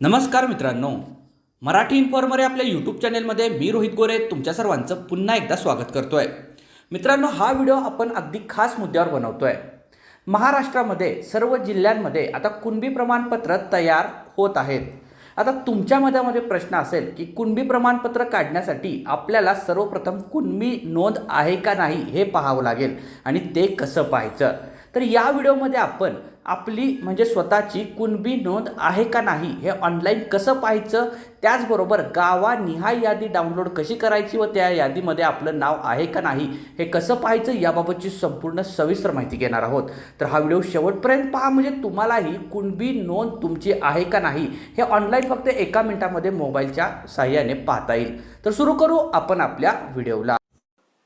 नमस्कार मित्रांनो. मराठी इन्फॉर्मर या आपल्या यूट्यूब चॅनेलमध्ये मी रोहित गोरे तुमच्या सर्वांचं पुन्हा एकदा स्वागत करतो आहे मित्रांनो हा व्हिडिओ आपण अगदी खास मुद्द्यावर बनवतो आहे महाराष्ट्रामध्ये सर्व जिल्ह्यांमध्ये आता कुणबी प्रमाणपत्र तयार होत आहेत. आता तुमच्या मधामध्ये प्रश्न असेल की कुणबी प्रमाणपत्र काढण्यासाठी आपल्याला सर्वप्रथम कुणबी नोंद आहे का नाही हे पाहावं लागेल आणि ते कसं पाहायचं? तर या व्हिडिओमध्ये आपण आपली म्हणजे स्वतःची कुणबी नोंद आहे का नाही हे ऑनलाईन कसं पाहायचं? त्याचबरोबर गावानिहाय यादी डाउनलोड कशी करायची व त्या यादीमध्ये आपलं नाव आहे का नाही हे कसं पाहायचं याबाबतची संपूर्ण सविस्तर माहिती घेणार आहोत. तर हा व्हिडिओ शेवटपर्यंत पहा म्हणजे तुम्हालाही कुणबी नोंद तुमची आहे का नाही हे ऑनलाईन फक्त एका मिनिटामध्ये मोबाईलच्या साह्याने पाहता येईल. तर सुरू करू आपण आपल्या व्हिडिओला.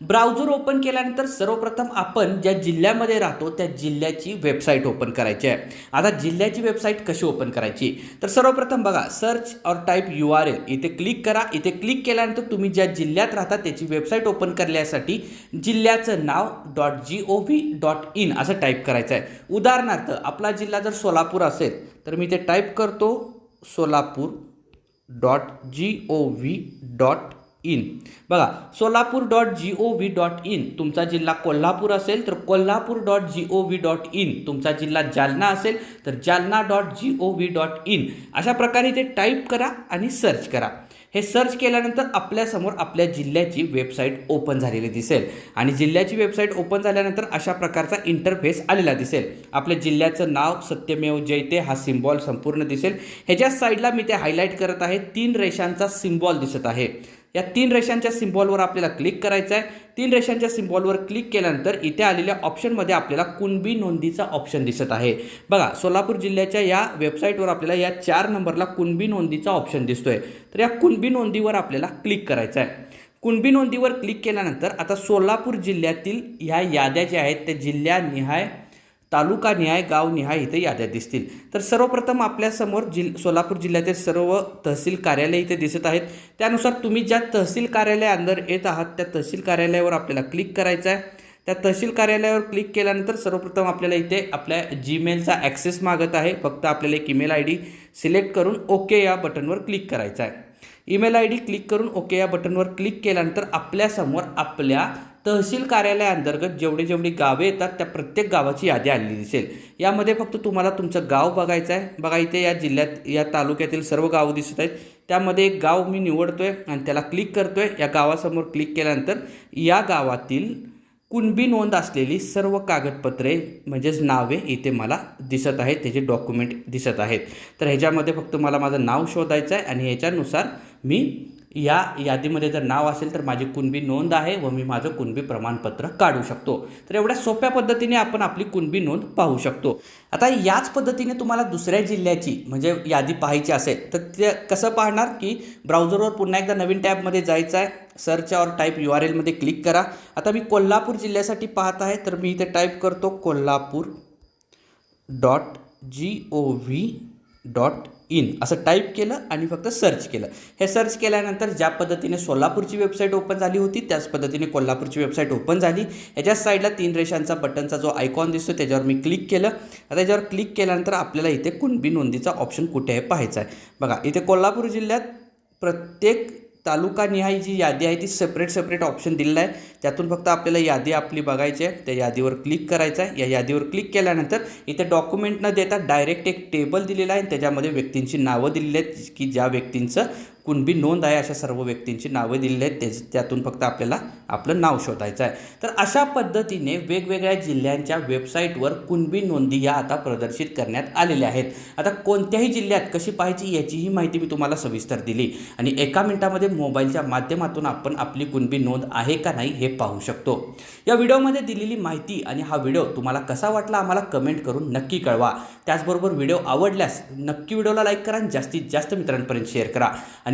ब्राउझर ओपन केल्यानंतर सर्वप्रथम आपण ज्या जिल्ह्यामध्ये राहतो त्या जिल्ह्याची वेबसाईट ओपन करायची आहे. आता जिल्ह्याची वेबसाईट कशी ओपन करायची? तर सर्वप्रथम बघा सर्च और टाईप यू आर एल इथे क्लिक करा. इथे क्लिक केल्यानंतर तुम्ही ज्या जिल्ह्यात राहता त्याची वेबसाईट ओपन करण्यासाठी जिल्ह्याचं नाव dot G O V dot in असं टाईप करायचं आहे उदाहरणार्थ आपला जिल्हा जर सोलापूर असेल तर मी ते टाईप करतो Solapur dot G O V dot in बघा Solapur dot G O V dot in तुमचा जिल्हा कोल्हापूर असेल तर Kolhapur dot G O V dot in तुमचा जिल्हा जालना असेल तर Jalna dot G O V dot in अशा प्रकारे ते टाईप करा आणि सर्च करा. हे सर्च केल्यानंतर आपल्यासमोर आपल्या जिल्ह्याची वेबसाईट ओपन झालेली दिसेल. आणि जिल्ह्याची वेबसाईट ओपन झाल्यानंतर अशा प्रकारचा इंटरफेस आलेला दिसेल. आपल्या जिल्ह्याचं नाव सत्यमेव जयते हा सिम्बॉल संपूर्ण दिसेल. ह्याच्या साईडला मी ते हायलाईट करत आहे. तीन रेषांचा सिम्बॉल दिसत आहे. या तीन रेषांच्या सिम्बॉलवर आपल्याला क्लिक करायचं आहे तीन रेषांच्या सिम्बॉलवर क्लिक केल्यानंतर इथे आलेल्या ऑप्शनमध्ये आपल्याला कुणबी नोंदीचा ऑप्शन दिसत आहे. बघा सोलापूर जिल्ह्याच्या या वेबसाईटवर आपल्याला या चार नंबरला कुणबी नोंदीचा ऑप्शन दिसतोय. तर या कुणबी नोंदीवर आपल्याला क्लिक करायचं आहे कुणबी नोंदीवर क्लिक केल्यानंतर आता सोलापूर जिल्ह्यातील ह्या याद्या ज्या आहेत त्या जिल्ह्यानिहाय तालुका निहाय गाव निहाय इथे याद्या दिसतील. तर सर्वप्रथम आपल्यासमोर जिल सोलापूर जिल्ह्यातील सर्व तहसील कार्यालय इथे दिसत आहेत. त्यानुसार तुम्ही ज्या तहसील कार्यालय अंदर येत आहात त्या तहसील कार्यालयावर आपल्याला क्लिक करायचं आहे. त्या तहसील कार्यालयावर क्लिक केल्यानंतर सर्वप्रथम आपल्याला इथे आपल्या जीमेलचा ॲक्सेस मागत आहे. फक्त आपल्याला एक ईमेल आय डी सिलेक्ट करून ओके या बटनवर क्लिक करायचं आहे. ईमेल आय डी क्लिक करून ओके या बटनवर क्लिक केल्यानंतर आपल्यासमोर आपल्या तहसील कार्यालयाअंतर्गत जेवढे जेवढी गावे येतात त्या प्रत्येक गावाची यादी आलेली दिसेल. यामध्ये फक्त तुम्हाला तुमचं गाव बघायचं आहे. बघा इथे या जिल्ह्यात या तालुक्यातील सर्व गावं दिसत आहेत. त्यामध्ये एक गाव मी निवडतोय आणि त्याला क्लिक करतोय. या गावासमोर क्लिक केल्यानंतर या गावातील कुणबी नोंद असलेली सर्व कागदपत्रे म्हणजेच नावे इथे मला दिसत आहेत. त्याचे डॉक्युमेंट दिसत आहेत. तर ह्याच्यामध्ये फक्त मला माझं नाव शोधायचं आहे आणि ह्याच्यानुसार मी या यादीमध्ये जर नाव असेल तर माझी कुणबी नोंद आहे व मी माझं कुणबी प्रमाणपत्र काढू शकतो. तर एवढ्या सोप्या पद्धतीने आपण आपली कुणबी नोंद पाहू शकतो. आता याच पद्धतीने तुम्हाला दुसऱ्या जिल्ह्याची म्हणजे यादी पाहायची असेल तर ते कसं पाहणार की ब्राउझरवर पुन्हा एकदा नवीन टॅबमध्ये जायचं आहे. सर्च और टाईप यू आर एलमध्ये क्लिक करा. आता मी कोल्हापूर जिल्ह्यासाठी पाहत आहे तर मी इथे टाईप करतो Kolhapur dot G O V dot in असं टाईप केलं आणि फक्त सर्च केलं. हे सर्च केल्यानंतर ज्या पद्धतीने सोलापूरची वेबसाईट ओपन झाली होती त्याच पद्धतीने कोल्हापूरची वेबसाईट ओपन झाली. ह्याच्या साईडला तीन रेषांचा बटनचा जो आयकॉन दिसतो त्याच्यावर मी क्लिक केलं. आता त्याच्यावर क्लिक केल्यानंतर आपल्याला इथे कुणबी नोंदीचा ऑप्शन कुठे आहे पाहायचा आहे. बघा इथे कोल्हापूर जिल्ह्यात प्रत्येक तालुकानिहाय जी यादी आहे ती सेपरेट सेपरेट ऑप्शन दिलेलं आहे. त्यातून फक्त आपल्याला यादी आपली बघायची आहे. त्या यादीवर क्लिक करायचं आहे. या यादीवर क्लिक केल्यानंतर इथे डॉक्युमेंट न देता डायरेक्ट एक टेबल दिलेला आहे. आणि त्याच्यामध्ये व्यक्तींची नावं दिलेली आहेत की ज्या व्यक्तींचं कुणबी नोंद आहे अशा सर्व व्यक्तींची नावं दिलेली आहेत. त्याच त्यातून फक्त आपल्याला आपलं नाव शोधायचं आहे. तर अशा पद्धतीने वेगवेगळ्या जिल्ह्यांच्या वेबसाईटवर कुणबी नोंदी या आता प्रदर्शित करण्यात आलेल्या आहेत. आता कोणत्याही जिल्ह्यात कशी पाहायची याचीही माहिती मी तुम्हाला सविस्तर दिली. आणि एका मिनिटामध्ये मोबाईलच्या माध्यमातून आपण आपली कुणबी नोंद आहे का नाही हे पाहू शकतो. या व्हिडिओमध्ये दिलेली माहिती आणि हा व्हिडिओ तुम्हाला कसा वाटला आम्हाला कमेंट करून नक्की कळवा. त्याचबरोबर व्हिडिओ आवडल्यास नक्की व्हिडिओला लाईक करा आणि जास्तीत जास्त मित्रांपर्यंत शेअर करा. आणि